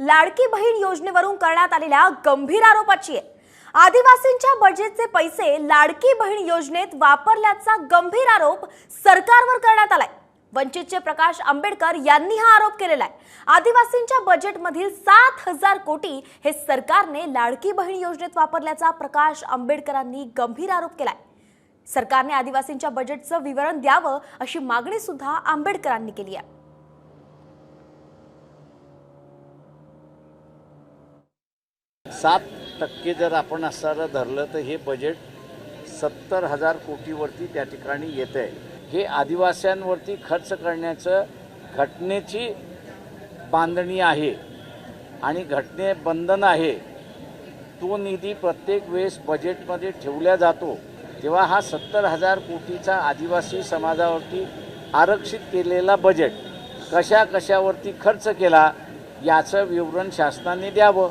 लाडकी बहीण योजनेवरून करण्यात आलेल्या गंभीर आरोपाची आहे. आदिवासींच्या बजेटचे पैसे लाडकी बहीण योजनेत वापरल्याचा गंभीर आरोप सरकारवर करण्यात आलाय. वंचितचे प्रकाश आंबेडकर यांनी हा आरोप केलेला आहे. आदिवासींच्या बजेटमधील सात हजार कोटी हे सरकारने लाडकी बहीण योजनेत वापरल्याचा प्रकाश आंबेडकरांनी गंभीर आरोप केलाय. सरकारने आदिवासींच्या बजेटचं विवरण द्यावं अशी मागणी सुद्धा आंबेडकरांनी केली आहे. सात टक्के जर आपण असणारं धरलं तर हे बजेट सत्तर हजार कोटीवरती त्या ठिकाणी येत आहे हे आदिवास्यांवरती खर्च करण्याचं घटनेची बांधणी आहे आणि घटने बंधन आहे. तो निधी प्रत्येक वेळेस बजेटमध्ये ठेवला जातो. तेव्हा हा सत्तर हजार कोटीचा आदिवासी समाजावरती आरक्षित केलेला बजेट कशा कशावरती खर्च केला याचं विवरण शासनाने द्यावं.